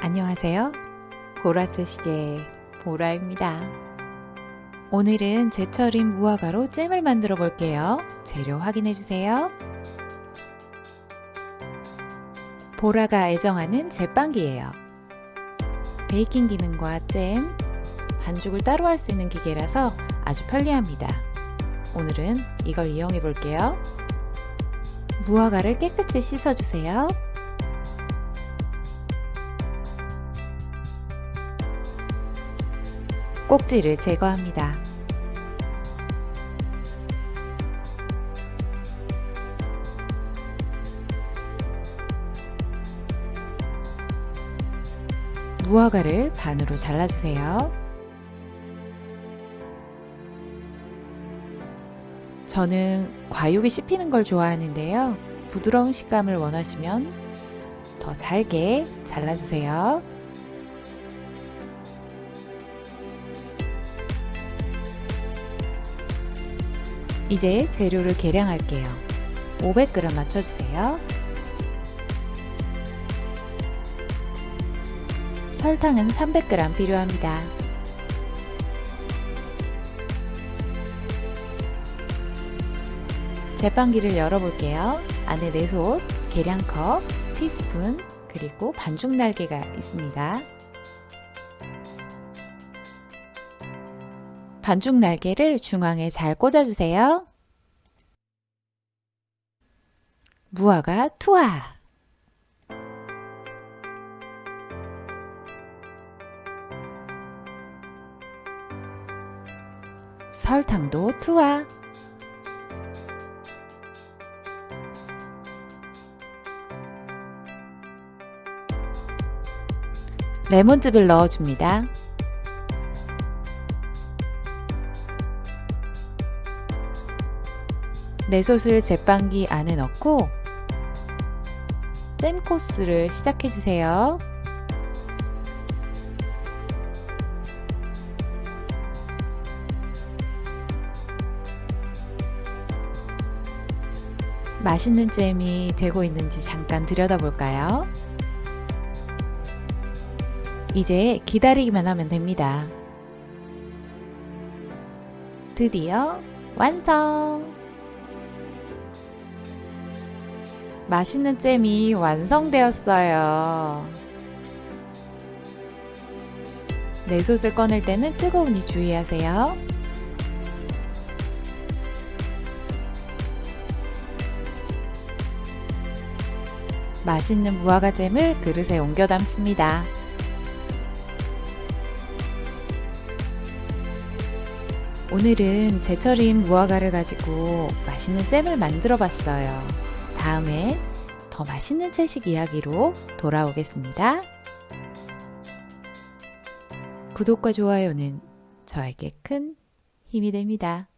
안녕하세요. 보라트 시계 보라입니다. 오늘은 제철인 무화과로 잼을 만들어 볼게요. 재료 확인해 주세요. 보라가 애정하는 제빵기예요. 베이킹 기능과 잼, 반죽을 따로 할 수 있는 기계라서 아주 편리합니다. 오늘은 이걸 이용해 볼게요. 무화과를 깨끗이 씻어 주세요. 꼭지를 제거합니다. 무화과를 반으로 잘라주세요. 저는 과육이 씹히는 걸 좋아하는데요. 부드러운 식감을 원하시면 더 잘게 잘라주세요. 이제 재료를 계량할게요. 500g 맞춰주세요. 설탕은 300g 필요합니다. 제빵기를 열어볼게요. 안에 내솥, 계량컵, 티스푼, 그리고 반죽 날개가 있습니다. 반죽 날개를 중앙에 잘 꽂아주세요. 무화과 투하 설탕도 투하 레몬즙을 넣어줍니다. 내솥을 제빵기 안에 넣고 잼 코스를 시작해 주세요. 맛있는 잼이 되고 있는지 잠깐 들여다볼까요? 이제 기다리기만 하면 됩니다. 드디어 완성! 맛있는 잼이 완성되었어요. 내솥을 꺼낼 때는 뜨거우니 주의하세요. 맛있는 무화과 잼을 그릇에 옮겨 담습니다. 오늘은 제철인 무화과를 가지고 맛있는 잼을 만들어 봤어요. 다음에 더 맛있는 채식 이야기로 돌아오겠습니다. 구독과 좋아요는 저에게 큰 힘이 됩니다.